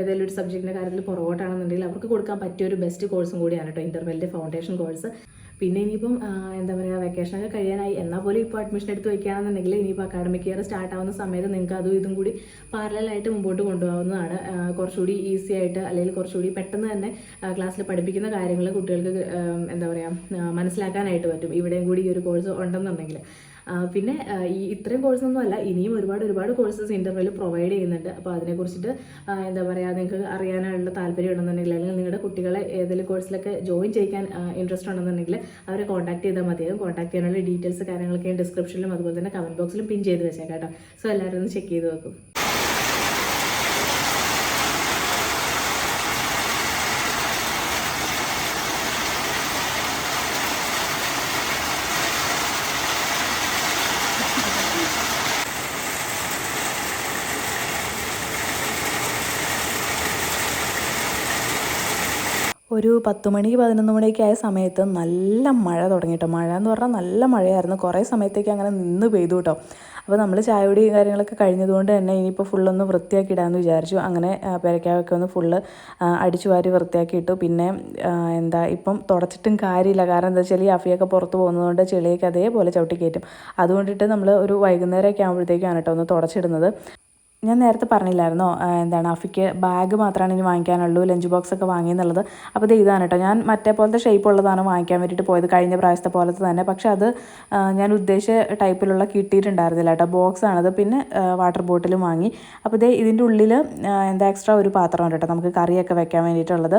ഏതെങ്കിലും ഒരു സബ്ജക്റ്റിന്റെ കാര്യത്തിൽ പുറകോട്ടാണെന്നുണ്ടെങ്കിൽ അവർക്ക് കൊടുക്കാൻ പറ്റിയ ഒരു ബെസ്റ്റ് കോഴ്സും കൂടിയാണ് കേട്ടോ ഇന്റർവെല്ലിന്റെ ഫൗണ്ടേഷൻ കോഴ്സ് പിന്നെ ഇനിയിപ്പം എന്താ പറയുക വെക്കേഷനൊക്കെ കഴിയാനായി. എന്നാൽ പോലും ഇപ്പോൾ അഡ്മിഷൻ എടുത്ത് വയ്ക്കുകയാണെന്നുണ്ടെങ്കിൽ ഇനിയിപ്പോൾ അക്കാഡമിക് ഇയർ സ്റ്റാർട്ട് ആവുന്ന സമയത്ത് നിങ്ങൾക്ക് അതും ഇതും കൂടി പാരലായിട്ട് മുമ്പോട്ട് കൊണ്ടുപോകാവുന്നതാണ്. കുറച്ചുകൂടി ഈസി ആയിട്ട് അല്ലെങ്കിൽ കുറച്ചുകൂടി പെട്ടെന്ന് തന്നെ ക്ലാസ്സിൽ പഠിപ്പിക്കുന്ന കാര്യങ്ങൾ കുട്ടികൾക്ക് എന്താ പറയുക മനസ്സിലാക്കാനായിട്ട് പറ്റും. ഇവിടെയും കൂടി ഈ ഒരു കോഴ്സ് ഉണ്ടെന്നുണ്ടെങ്കിൽ. പിന്നെ ഈ ഇത്രയും കോഴ്സൊന്നും അല്ല ഇനിയും ഒരുപാട് ഒരുപാട് കോഴ്സസ് ഇന്റർവ്യൂവിൽ പ്രൊവൈഡ് ചെയ്യുന്നുണ്ട്. അപ്പോൾ അതിനെക്കുറിച്ചിട്ട് കുറിച്ചിട്ട് എന്താ പറയുക നിങ്ങൾക്ക് അറിയാനുള്ള താല്പര്യം ഉണ്ടെന്നുണ്ടെങ്കിൽ അല്ലെങ്കിൽ നിങ്ങളുടെ കുട്ടികളെ ഏതെങ്കിലും കോഴ്സിലൊക്കെ ജോയിൻ ചെയ്യിക്കാൻ ഇൻട്രസ്റ്റ് ഉണ്ടെന്നുണ്ടെങ്കിൽ അവരെ കോൺടാക്ട് ചെയ്താൽ മതിയാകും കോൺടാക്ട് ചെയ്യാനുള്ള ഡീറ്റെയിൽസ് കാര്യങ്ങളൊക്കെ ഡിസ്ക്രിപ്ഷനിലും അതുപോലെ തന്നെ കമന്റ് ബോക്സിലും പിൻ ചെയ്ത് വെച്ചേക്കാം കേട്ടോ. സോ എല്ലാവരും ഒന്ന് ചെക്ക് ചെയ്ത് നോക്കും. ഒരു പത്ത് മണി പതിനൊന്ന് മണിയൊക്കെ ആയ സമയത്ത് നല്ല മഴ തുടങ്ങിയിട്ടോ മഴ എന്ന് പറഞ്ഞാൽ നല്ല മഴയായിരുന്നു. കുറേ സമയത്തേക്ക് അങ്ങനെ നിന്ന് പെയ്തു കേട്ടോ അപ്പോൾ നമ്മൾ ചായകുടി കാര്യങ്ങളൊക്കെ കഴിഞ്ഞതുകൊണ്ട് തന്നെ ഇനിയിപ്പോൾ ഫുള്ളൊന്ന് വൃത്തിയാക്കി ഇടാമെന്ന് വിചാരിച്ചു. അങ്ങനെ പെരക്കാവൊക്കെ ഒന്ന് ഫുള്ള് അടിച്ചു വാരി വൃത്തിയാക്കി ഇട്ടു. പിന്നെ എന്താ ഇപ്പം തുടച്ചിട്ടും കാര്യമില്ല. കാരണം എന്താ വെച്ചാൽ ഈ അഫിയൊക്കെ പുറത്ത് പോകുന്നതുകൊണ്ട് ചെളിയൊക്കെ അതേപോലെ ചവിട്ടി കയറ്റും. അതുകൊണ്ടിട്ട് നമ്മൾ ഒരു വൈകുന്നേരമൊക്കെ ആകുമ്പോഴത്തേക്കാണ് കേട്ടോ ഒന്ന് തുടച്ചിടുന്നത്. ഞാൻ നേരത്തെ പറഞ്ഞില്ലായിരുന്നോ എന്താണ് അഫിക്ക് ബാഗ് മാത്രമാണ് ഇനി വാങ്ങിക്കാനുള്ളൂ ലഞ്ച് ബോക്സ് ഒക്കെ വാങ്ങിയെന്നുള്ളത് അപ്പോൾ ഇത് ഇതാണ് കേട്ടോ ഞാൻ മറ്റേ പോലത്തെ ഷേപ്പ് ഉള്ളതാണ് വാങ്ങിക്കാൻ വേണ്ടിയിട്ട് പോയത് കഴിഞ്ഞ പ്രാവശ്യത്തെ പോലത്തെ തന്നെ. പക്ഷേ അത് ഞാൻ ഉദ്ദേശിച്ച ടൈപ്പിലുള്ള കിട്ടിയിട്ടുണ്ടായിരുന്നില്ല കേട്ടോ ബോക്സ് ആണത്. പിന്നെ വാട്ടർ ബോട്ടിൽ വാങ്ങി. അപ്പോൾ ഇതേ ഇതിന്റെ ഉള്ളിൽ എന്താ എക്സ്ട്രാ ഒരു പാത്രമുണ്ട് കേട്ടോ നമുക്ക് കറിയൊക്കെ വെക്കാൻ വേണ്ടിയിട്ടുള്ളത്.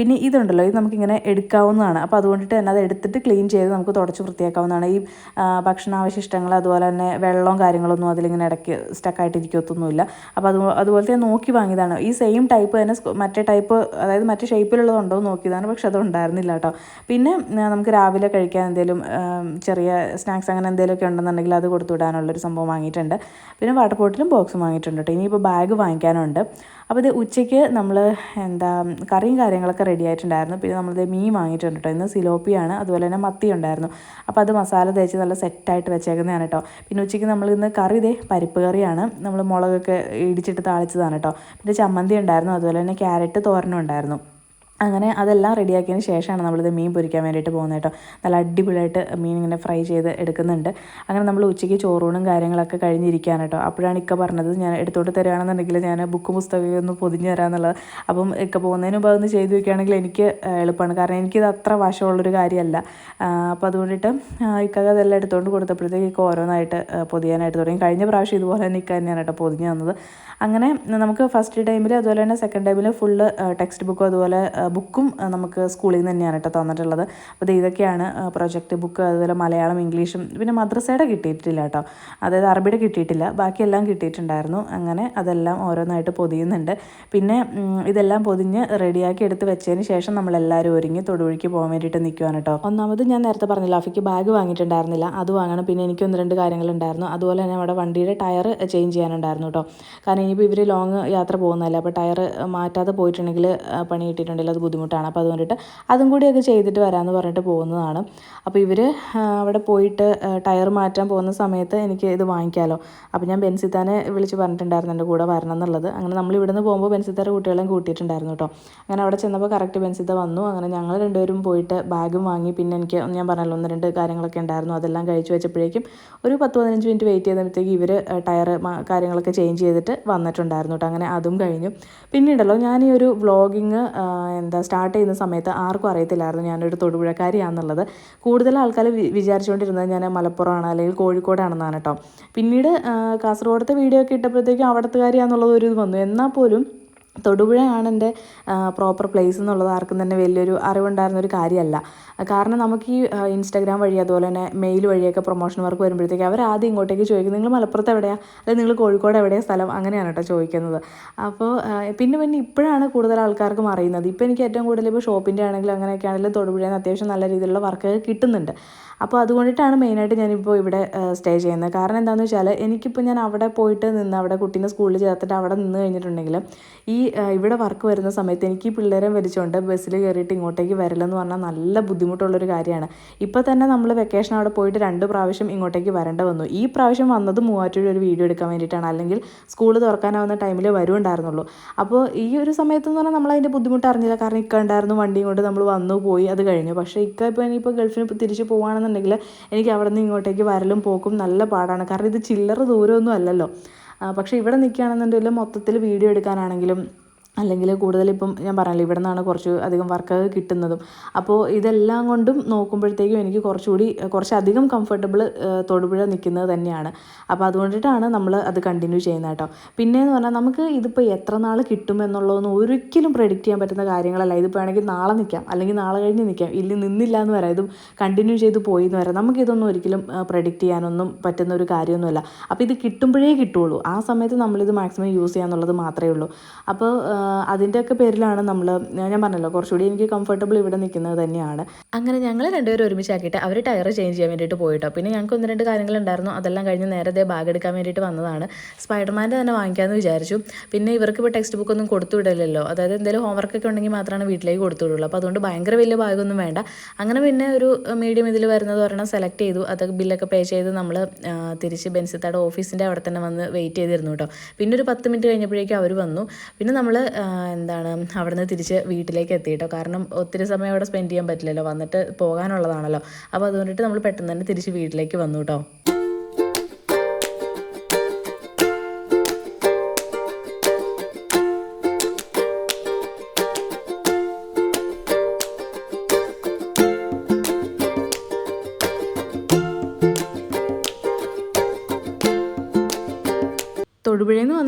പിന്നെ ഇതുണ്ടല്ലോ ഇത് നമുക്കിങ്ങനെ എടുക്കാവുന്നതാണ്. അപ്പോൾ അതുകൊണ്ടിട്ട് തന്നെ അത് എടുത്തിട്ട് ക്ലീൻ ചെയ്ത് നമുക്ക് തുടച്ച് വൃത്തിയാക്കാവുന്നതാണ്. ഈ ഭക്ഷണാവശിഷ്ടങ്ങൾ അതുപോലെ തന്നെ വെള്ളവും കാര്യങ്ങളൊന്നും അതിലിങ്ങനെ ഇടയ്ക്ക് സ്റ്റക്കായിട്ട് ഇരിക്കത്തൊന്നുമില്ല അപ്പോൾ അത് അതുപോലത്തെ നോക്കി വാങ്ങിയതാണ്. ഈ സെയിം ടൈപ്പ് തന്നെ മറ്റേ ടൈപ്പ് അതായത് മറ്റേ ഷേപ്പിലുള്ളതുണ്ടോ എന്ന് നോക്കിയതാണ്. പക്ഷെ അത് ഉണ്ടായിരുന്നില്ല കേട്ടോ. പിന്നെ നമുക്ക് രാവിലെ കഴിക്കാൻ എന്തെങ്കിലും ചെറിയ സ്നാക്സ് അങ്ങനെ എന്തെങ്കിലുമൊക്കെ ഉണ്ടെന്നുണ്ടെങ്കിൽ അത് കൊടുത്തു വിടാനുള്ളൊരു സംഭവം വാങ്ങിയിട്ടുണ്ട്. പിന്നെ വാട്ടർ ബോട്ടിലും ബോക്സും വാങ്ങിയിട്ടുണ്ട് കേട്ടോ. ഇനിയിപ്പോൾ ബാഗ് വാങ്ങിക്കാനുണ്ട്. അപ്പോൾ ഇത് ഉച്ചയ്ക്ക് നമ്മൾ എന്താ കറിയും കാര്യങ്ങളൊക്കെ റെഡി ആയിട്ടുണ്ടായിരുന്നു. പിന്നെ നമ്മളിത് മീൻ വാങ്ങിയിട്ടുണ്ട് കേട്ടോ ഇന്ന് സിലോപ്പിയാണ് അതുപോലെ തന്നെ മത്തി ഉണ്ടായിരുന്നു. അപ്പോൾ അത് മസാല തേച്ച് നല്ല സെറ്റായിട്ട് വെച്ചേക്കുന്നതാണ് കേട്ടോ പിന്നെ ഉച്ചയ്ക്ക് നമ്മൾ ഇന്ന് കറി ഇതേ പരിപ്പ് കറിയാണ്. നമ്മൾ മുളകൊക്കെ ഇടിച്ചിട്ട് താളിച്ചതാണ് കേട്ടോ പിന്നെ ചമ്മന്തി ഉണ്ടായിരുന്നു അതുപോലെ തന്നെ ക്യാരറ്റ് തോരനും ഉണ്ടായിരുന്നു. അങ്ങനെ അതെല്ലാം റെഡിയാക്കിയതിന് ശേഷമാണ് നമ്മളിത് മീൻ പൊരിക്കാൻ വേണ്ടിയിട്ട് പോകുന്നത് കേട്ടോ. നല്ല അടിപൊളിയായിട്ട് മീൻ ഇങ്ങനെ ഫ്രൈ ചെയ്ത് എടുക്കുന്നുണ്ട്. അങ്ങനെ നമ്മൾ ഉച്ചയ്ക്ക് ചോറൂണും കാര്യങ്ങളൊക്കെ കഴിഞ്ഞിരിക്കുകയാണ് കേട്ടോ. അപ്പോഴാണ് ഇക്ക പറഞ്ഞത് ഞാൻ എടുത്തോട്ട് തരികയാണെന്നുണ്ടെങ്കിൽ ഞാൻ ബുക്ക് പുസ്തകം ഒന്ന് പൊതിഞ്ഞ് തരാമെന്നുള്ളത്. അപ്പം ഇക്ക പോകുന്നതിന് മുമ്പ് അതൊന്ന് ചെയ്ത് വെക്കുകയാണെങ്കിൽ എനിക്ക് എളുപ്പമാണ്. കാരണം എനിക്കിത് അത്ര വശമുള്ളൊരു കാര്യമല്ല. അപ്പോൾ അതുകൊണ്ടിട്ട് ആ, ഇക്ക അതെല്ലാം എടുത്തുകൊണ്ട് കൊടുത്തപ്പോഴത്തേക്ക് ഇക്ക ഓരോന്നായിട്ട് പൊതിയാനായിട്ട് തുടങ്ങി. കഴിഞ്ഞ പ്രാവശ്യം ഇതുപോലെ തന്നെ ഇക്ക തന്നെയാണ് കേട്ടോ പൊതിഞ്ഞ് തന്നത്. അങ്ങനെ നമുക്ക് ഫസ്റ്റ് ടൈമിൽ അതുപോലെ തന്നെ സെക്കൻഡ് ടൈമിൽ ഫുള്ള് ടെക്സ്റ്റ് ബുക്കും അതുപോലെ ബുക്കും നമുക്ക് സ്കൂളിൽ നിന്ന് തന്നെയാണ് കേട്ടോ തന്നിട്ടുള്ളത്. അപ്പോൾ ഇത് ഇതൊക്കെയാണ് പ്രൊജക്റ്റ് ബുക്ക് അതുപോലെ മലയാളം ഇംഗ്ലീഷും പിന്നെ മദ്രസയുടെ കിട്ടിയിട്ടില്ല കേട്ടോ. അതായത് അറബിയുടെ കിട്ടിയിട്ടില്ല ബാക്കിയെല്ലാം കിട്ടിയിട്ടുണ്ടായിരുന്നു. അങ്ങനെ അതെല്ലാം ഓരോന്നായിട്ട് പൊതിയുന്നുണ്ട്. പിന്നെ ഇതെല്ലാം പൊതിഞ്ഞ് റെഡിയാക്കി എടുത്ത് വെച്ചതിന് ശേഷം നമ്മളെല്ലാവരും ഒരുങ്ങി തൊടുവഴിക്ക് പോകാൻ വേണ്ടിയിട്ട് നിൽക്കുവാണ് കേട്ടോ. ഒന്നാമത് ഞാൻ നേരത്തെ പറഞ്ഞില്ല അഫിക്ക് ബാഗ് വാങ്ങിയിട്ടുണ്ടായിരുന്നില്ല. അത് വാങ്ങണം. പിന്നെ എനിക്ക് ഒന്ന് രണ്ട് കാര്യങ്ങളുണ്ടായിരുന്നു. അതുപോലെ തന്നെ നമ്മുടെ വണ്ടിയുടെ ടയർ ചേഞ്ച് ചെയ്യാനുണ്ടായിരുന്നു കേട്ടോ. കാരണം ഇനിയിപ്പോൾ ഇവർ ലോങ് യാത്ര പോകുന്നതല്ല അപ്പോൾ ടയർ മാറ്റാതെ പോയിട്ടുണ്ടെങ്കിൽ പണി കിട്ടിയിട്ടുണ്ടെങ്കിൽ അത് ബുദ്ധിമുട്ടാണ്. അപ്പോൾ അതുകൊണ്ടിട്ട് അതും കൂടിയൊക്കെ ചെയ്തിട്ട് വരാമെന്ന് പറഞ്ഞിട്ട് പോകുന്നതാണ്. അപ്പോൾ ഇവർ അവിടെ പോയിട്ട് ടയർ മാറ്റാൻ പോകുന്ന സമയത്ത് എനിക്ക് ഇത് വാങ്ങിക്കാമല്ലോ അപ്പോൾ ഞാൻ ബെൻസിത്താനെ വിളിച്ച് പറഞ്ഞിട്ടുണ്ടായിരുന്നു എന്റെ കൂടെ വരണം എന്നുള്ളത്. അങ്ങനെ നമ്മൾ ഇവിടുന്ന് പോകുമ്പോൾ ബെൻസിത്താരെ കുട്ടികളെയും കൂട്ടിയിട്ടുണ്ടായിരുന്നു കേട്ടോ. അങ്ങനെ അവിടെ ചെന്നപ്പോൾ കറക്റ്റ് ബെൻസിത്ത വന്നു. അങ്ങനെ ഞങ്ങൾ രണ്ടുപേരും പോയിട്ട് ബാഗും വാങ്ങി. പിന്നെ എനിക്ക് ഞാൻ പറഞ്ഞല്ലോ ഒന്ന് രണ്ട് കാര്യങ്ങളൊക്കെ ഉണ്ടായിരുന്നു. അതെല്ലാം കഴിച്ചു വെച്ചപ്പോഴേക്കും ഒരു പത്ത് പതിനഞ്ച് മിനിറ്റ് വെയിറ്റ് ചെയ്തപ്പോഴത്തേക്ക് ഇവർ ടയർ കാര്യങ്ങളൊക്കെ ചേഞ്ച് ചെയ്തിട്ട് വന്നിട്ടുണ്ടായിരുന്നു കേട്ടോ. അങ്ങനെ അതും കഴിഞ്ഞു. പിന്നീടല്ലോ ഞാൻ ഈ ഒരു വ്ളോഗിങ് എന്താ സ്റ്റാർട്ട് ചെയ്യുന്ന സമയത്ത് ആർക്കും അറിയത്തില്ലായിരുന്നു ഞാനൊരു തൊടുപുഴക്കാരിയാണെന്നുള്ളത് കൂടുതൽ ആൾക്കാർ വിചാരിച്ചുകൊണ്ടിരുന്നത് ഞാൻ മലപ്പുറമാണ് അല്ലെങ്കിൽ കോഴിക്കോടാണെന്നാണ് കേട്ടോ പിന്നീട് കാസർഗോഡത്തെ വീഡിയോ ഒക്കെ ഇട്ടപ്പോഴത്തേക്കും അവിടത്തുകാരിയാണെന്നുള്ളത് ഒരു ഇത് വന്നു. എന്നാൽ പോലും തൊടുപുഴയാണ് എന്റെ പ്രോപ്പർ പ്ലേസ് എന്നുള്ളത് ആർക്കും തന്നെ വലിയൊരു അറിവുണ്ടായിരുന്ന ഒരു കാര്യമല്ല. കാരണം നമുക്ക് ഈ ഇൻസ്റ്റാഗ്രാം വഴി അതുപോലെ തന്നെ മെയിൽ വഴിയൊക്കെ പ്രൊമോഷൻ വർക്ക് വരുമ്പോഴത്തേക്ക് അവർ ആദ്യം ഇങ്ങോട്ടേക്ക് ചോദിക്കും നിങ്ങൾ മലപ്പുറത്ത് എവിടെയാണ് അല്ലെങ്കിൽ നിങ്ങൾ കോഴിക്കോട് എവിടെയാണ് സ്ഥലം അങ്ങനെയാണ് കേട്ടോ ചോദിക്കുന്നത്. അപ്പോൾ പിന്നെ പിന്നെ ഇപ്പോഴാണ് കൂടുതൽ ആൾക്കാർക്കും അറിയുന്നത്. ഇപ്പോൾ എനിക്ക് ഏറ്റവും കൂടുതൽ ഇപ്പോൾ ഷോപ്പിന്റെ ആണെങ്കിലും അങ്ങനെയൊക്കെ ആണെങ്കിലും തൊടുപുഴയിൽ അത്യാവശ്യം നല്ല രീതിയിലുള്ള വർക്ക് കിട്ടുന്നുണ്ട്. അപ്പോൾ അതുകൊണ്ടിട്ടാണ് മെയിനായിട്ട് ഞാനിപ്പോൾ ഇവിടെ സ്റ്റേ ചെയ്യുന്നത്. കാരണം എന്താണെന്ന് വെച്ചാൽ എനിക്കിപ്പോൾ ഞാൻ അവിടെ പോയിട്ട് നിന്ന് അവിടെ കുട്ടീനെ സ്കൂളിൽ ചേർത്തിട്ട് അവിടെ നിന്ന് കഴിഞ്ഞിട്ടുണ്ടെങ്കിൽ ഈ ഇവിടെ വർക്ക് വരുന്ന സമയത്ത് എനിക്ക് പിള്ളേരെ വലിച്ചുകൊണ്ട് ബസ്സിൽ കയറിയിട്ട് ഇങ്ങോട്ടേക്ക് വരലെന്ന് പറഞ്ഞാൽ നല്ല ബുദ്ധിമുട്ടുള്ളൊരു കാര്യമാണ്. ഇപ്പോൾ തന്നെ നമ്മൾ വെക്കേഷൻ അവിടെ പോയിട്ട് രണ്ട് പ്രാവശ്യം ഇങ്ങോട്ടേക്ക് വരേണ്ട വന്നു. ഈ പ്രാവശ്യം വന്നത് മൂവാറ്റൂർ ഒരു വീഡിയോ എടുക്കാൻ വേണ്ടിയിട്ടാണ്. അല്ലെങ്കിൽ സ്കൂൾ തുറക്കാനാവുന്ന ടൈമിൽ വരുമുണ്ടായിരുന്നുള്ളൂ അപ്പോൾ ഈ ഒരു സമയത്ത് എന്ന് പറഞ്ഞാൽ നമ്മൾ അതിന്റെ ബുദ്ധിമുട്ട് അറിഞ്ഞില്ല. കാരണം ഇക്ക ഉണ്ടായിരുന്നു വണ്ടിയും കൊണ്ട് നമ്മൾ വന്നു പോയി അത് കഴിഞ്ഞു. പക്ഷേ ഇക്ക ഇപ്പോൾ ഇനിയിപ്പോൾ ഗൾഫിന് തിരിച്ച് പോകുകയാണെന്നുണ്ടെങ്കിൽ എനിക്ക് അവിടെ നിന്ന് ഇങ്ങോട്ടേക്ക് വരലും പോക്കും നല്ല പാടാണ്. കാരണം ഇത് ചില്ലറ ദൂരമൊന്നും അല്ലല്ലോ. പക്ഷേ ഇവിടെ നിൽക്കുകയാണെന്നുണ്ടെങ്കിൽ മൊത്തത്തിൽ വീഡിയോ എടുക്കാനാണെങ്കിലും അല്ലെങ്കിൽ കൂടുതലിപ്പം ഞാൻ പറഞ്ഞല്ലോ ഇവിടെ നിന്നാണ് കുറച്ച് അധികം വർക്ക് കിട്ടുന്നതും. അപ്പോൾ ഇതെല്ലാം കൊണ്ടും നോക്കുമ്പോഴത്തേക്കും എനിക്ക് കുറച്ചുകൂടി കുറച്ചധികം കംഫർട്ടബിൾ തൊടുപുഴ നിൽക്കുന്നത് തന്നെയാണ്. അപ്പോൾ അതുകൊണ്ടിട്ടാണ് നമ്മൾ അത് കണ്ടിന്യൂ ചെയ്യുന്നത് കേട്ടോ. പിന്നെയെന്ന് പറഞ്ഞാൽ നമുക്ക് ഇതിപ്പോൾ എത്ര നാൾ കിട്ടുമെന്നുള്ളതൊന്നും ഒരിക്കലും പ്രെഡിക്റ്റ് ചെയ്യാൻ പറ്റുന്ന കാര്യങ്ങളല്ല. ഇതിപ്പോൾ ആണെങ്കിൽ നാളെ നിൽക്കാം അല്ലെങ്കിൽ നാളെ കഴിഞ്ഞ് നിൽക്കാം. ഇല്ല നിന്നില്ല എന്ന് വരാം. ഇത് കണ്ടിന്യൂ ചെയ്ത് പോയി എന്ന് വരാം നമുക്കിതൊന്നും ഒരിക്കലും പ്രെഡിക്റ്റ് ചെയ്യാനൊന്നും പറ്റുന്ന ഒരു കാര്യമൊന്നുമല്ല. അപ്പോൾ ഇത് കിട്ടുമ്പോഴേ കിട്ടുള്ളൂ. ആ സമയത്ത് നമ്മളിത് മാക്സിമം യൂസ് ചെയ്യാന്നുള്ളത് മാത്രമേ ഉള്ളൂ. അപ്പോൾ അതിന്റെയൊക്കെ പേരിലാണ് നമ്മൾ ഞാൻ പറഞ്ഞല്ലോ കുറച്ചുകൂടി എനിക്ക് കംഫർട്ടബിൾ ഇവിടെ നിൽക്കുന്നത് തന്നെയാണ്. അങ്ങനെ ഞങ്ങൾ രണ്ടുപേരും ഒരുമിച്ചാക്കിയിട്ട് അവർ ടയർ ചേഞ്ച് ചെയ്യാൻ വേണ്ടിയിട്ട് പോയിട്ടോ. പിന്നെ ഞങ്ങൾക്ക് ഒന്ന് രണ്ട് കാര്യങ്ങളുണ്ടായിരുന്നു. അതെല്ലാം കഴിഞ്ഞ് നേരത്തെ ബാഗ് എടുക്കാൻ വേണ്ടിയിട്ട് വന്നതാണ്. സ്പൈഡർമാന്റെ തന്നെ വാങ്ങിക്കാമെന്ന് വിചാരിച്ചു. പിന്നെ ഇവർക്ക് ഇപ്പോൾ ടെക്സ്റ്റ് ബുക്ക് ഒന്നും കൊടുത്തു വിടലല്ലോ അതായത് എന്തെങ്കിലും ഹോംവർക്ക് ഒക്കെ ഉണ്ടെങ്കിൽ മാത്രമാണ് വീട്ടിലേക്ക് കൊടുത്തു വിടുള്ളൂ. അപ്പോൾ അതുകൊണ്ട് ഭയങ്കര വലിയ ബാഗൊന്നും വേണ്ട. അങ്ങനെ പിന്നെ ഒരു മീഡിയം ഇതിൽ വരുന്നത് ഒരെണ്ണം സെലക്ട് ചെയ്തു. അത് ബില്ലൊക്കെ പേ ചെയ്ത് നമ്മൾ തിരിച്ച് ബെൻസിത്താടെ ഓഫീസിന്റെ അവിടെ തന്നെ വന്ന് വെയിറ്റ് ചെയ്തിരുന്നു കേട്ടോ. പിന്നെ ഒരു പത്ത് മിനിറ്റ് കഴിഞ്ഞപ്പോഴേക്കും അവർ വന്നു. പിന്നെ നമ്മൾ എന്താണ് അവിടെ നിന്ന് തിരിച്ച് വീട്ടിലേക്ക് എത്തിയിട്ടോ? കാരണം ഒത്തിരി സമയം അവിടെ സ്പെൻഡ് ചെയ്യാൻ പറ്റില്ലല്ലോ. വന്നിട്ട് പോകാനുള്ളതാണല്ലോ. അപ്പോൾ അതുകൊണ്ടിട്ട് നമ്മൾ പെട്ടെന്ന് തന്നെ തിരിച്ച് വീട്ടിലേക്ക് വന്നു കേട്ടോ.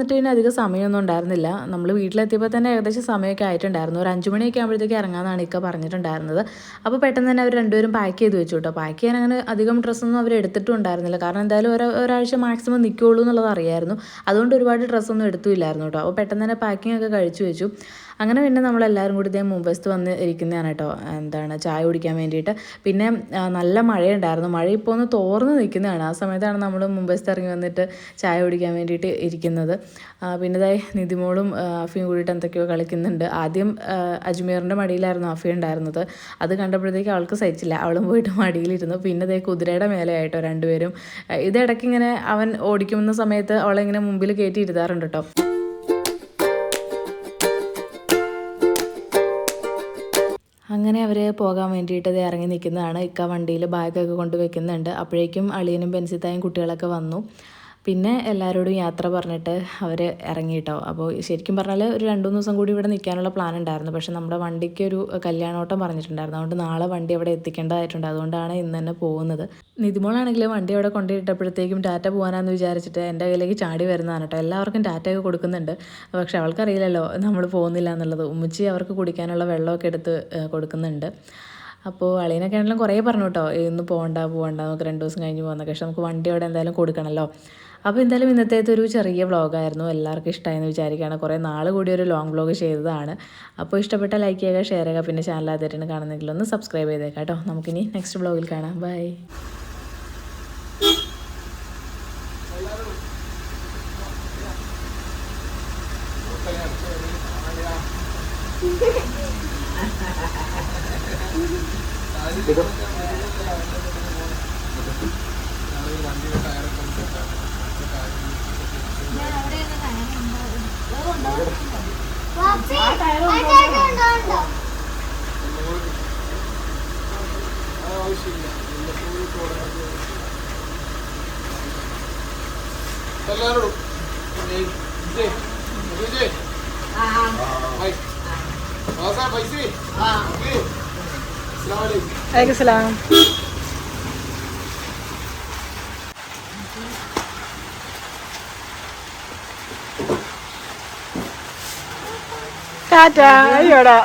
വന്നിട്ട് പിന്നെ അധികം സമയമൊന്നും ഉണ്ടായിരുന്നില്ല. നമ്മൾ വീട്ടിലെത്തിയപ്പോൾ തന്നെ ഏകദേശം സമയമൊക്കെ ആയിട്ടുണ്ടായിരുന്നു. ഒരു അഞ്ച് മണിയൊക്കെ ആകുമ്പോഴത്തേക്ക് ഇറങ്ങാമെന്നാണ് ഇക്ക പറഞ്ഞിട്ടുണ്ടായിരുന്നത്. അപ്പോൾ പെട്ടെന്ന് തന്നെ അവർ രണ്ടുപേരും പാക്ക് ചെയ്ത് വെച്ചു കേട്ടോ. പാക്ക് ചെയ്യാൻ അങ്ങനെ അധികം ഡ്രസ്സൊന്നും അവർ എടുത്തിട്ടും ഉണ്ടായിരുന്നില്ല കാരണം എന്തായാലും ഒരു ഒരാഴ്ച മാക്സിമം നിൽക്കുകയുള്ളൂ എന്നുള്ളത് അറിയായിരുന്നു. അതുകൊണ്ട് ഒരുപാട് ഡ്രസ്സൊന്നും എടുത്തുമില്ലായിരുന്നു കേട്ടോ. അപ്പോൾ പെട്ടെന്ന് തന്നെ പാക്കിംഗ് ഒക്കെ കഴിച്ചു വെച്ചു. അങ്ങനെ പിന്നെ നമ്മളെല്ലാവരും കൂടി ഇതേ മുമ്പസ്ത്ത് വന്ന് ഇരിക്കുന്നതാണ് കേട്ടോ. എന്താണ് ചായ കുടിക്കാൻ വേണ്ടിയിട്ട്. പിന്നെ നല്ല മഴയുണ്ടായിരുന്നു. മഴ ഇപ്പോൾ ഒന്ന് തോർന്ന് നിൽക്കുന്നതാണ്. ആ സമയത്താണ് നമ്മൾ മുമ്പസ്ത്ത് ഇറങ്ങി വന്നിട്ട് ചായ കുടിക്കാൻ വേണ്ടിയിട്ട് ഇരിക്കുന്നത്. പിന്നെ ഇതായി നിതിമോളും അഫിയും കൂടിയിട്ട് എന്തൊക്കെയോ കളിക്കുന്നുണ്ട്. ആദ്യം അജ്മീറിന്റെ മടിയിലായിരുന്നു അഫി ഉണ്ടായിരുന്നത്. അത് കണ്ടപ്പോഴത്തേക്ക് അവൾക്ക് സഹിച്ചില്ല. അവളും പോയിട്ട് മടിയിലിരുന്നു. പിന്നെ ഇതേ കുതിരയുടെ മേലെയായിട്ടോ രണ്ടുപേരും. ഇതിടയ്ക്ക് ഇത് ഇങ്ങനെ അവൻ ഓടിക്കുന്ന സമയത്ത് അവളെ ഇങ്ങനെ മുമ്പിൽ കയറ്റി ഇരുത്താറുണ്ട് കേട്ടോ. അങ്ങനെ അവർ പോകാൻ വേണ്ടിയിട്ട് അത് ഇറങ്ങി നിൽക്കുന്നതാണ്. ഇക്ക വണ്ടിയിൽ ബാഗൊക്കെ കൊണ്ട് വെക്കുന്നുണ്ട്. അപ്പോഴേക്കും അളിയനും ബെൻസിത്തായും കുട്ടികളൊക്കെ വന്നു. പിന്നെ എല്ലാവരോടും യാത്ര പറഞ്ഞിട്ട് അവർ ഇറങ്ങിയിട്ടോ അപ്പോൾ ശരിക്കും പറഞ്ഞാൽ ഒരു രണ്ട് മൂന്ന് ദിവസം കൂടി ഇവിടെ നിൽക്കാനുള്ള പ്ലാൻ ഉണ്ടായിരുന്നു. പക്ഷെ നമ്മുടെ വണ്ടിക്ക് ഒരു കല്യാണോട്ടം പറഞ്ഞിട്ടുണ്ടായിരുന്നു. അതുകൊണ്ട് നാളെ വണ്ടി അവിടെ എത്തിക്കേണ്ടതായിട്ടുണ്ട്. അതുകൊണ്ടാണ് ഇന്ന് തന്നെ പോകുന്നത്. നിതിമോളാണെങ്കിൽ വണ്ടി അവിടെ കൊണ്ടുപോയിട്ടപ്പോഴത്തേക്കും ടാറ്റ പോകാനാന്ന് വിചാരിച്ചിട്ട് എന്റെ കയ്യിലേക്ക് ചാടി വരുന്നതാണ് കേട്ടോ. എല്ലാവർക്കും ടാറ്റയൊക്കെ കൊടുക്കുന്നുണ്ട്. പക്ഷേ അവൾക്കറിയില്ലല്ലോ നമ്മൾ പോകുന്നില്ല എന്നുള്ളത്. ഉമ്മച്ചി അവർക്ക് കുടിക്കാനുള്ള വെള്ളമൊക്കെ എടുത്ത് കൊടുക്കുന്നുണ്ട്. അപ്പോൾ അളിയനൊക്കെ ആണെങ്കിലും കുറേ പറഞ്ഞു കേട്ടോ. ഇന്ന് പോകണ്ട പോകണ്ട. നമുക്ക് രണ്ട് ദിവസം കഴിഞ്ഞ് പോകുന്നൊക്കെ പക്ഷെ നമുക്ക് വണ്ടി അവിടെ എന്തായാലും കൊടുക്കണമല്ലോ. അപ്പോൾ എന്തായാലും ഇന്നത്തേത് ഒരു ചെറിയ വ്ളോഗായിരുന്നു എല്ലാവർക്കും ഇഷ്ടമായെന്ന് വിചാരിക്കുകയാണ്. കുറേ നാൾ കൂടി ഒരു ലോങ് വ്ളോഗ് ചെയ്തതാണ്. അപ്പോൾ ഇഷ്ടപ്പെട്ട ലൈക്ക് ചെയ്യുക ഷെയർ ചെയ്യുക പിന്നെ ചാനൽ ആദ്യമായിട്ടാണ് കാണുന്നെങ്കിൽ ഒന്ന് സബ്സ്ക്രൈബ് ചെയ്തേക്കാം കേട്ടോ. നമുക്കിനി നെക്സ്റ്റ് വ്ളോഗിൽ കാണാം. Bye Gracias. എല്ലാരോടും പൈസ അസ്സലാമലൈക്കും ടാറ്റ അയ്യോടാ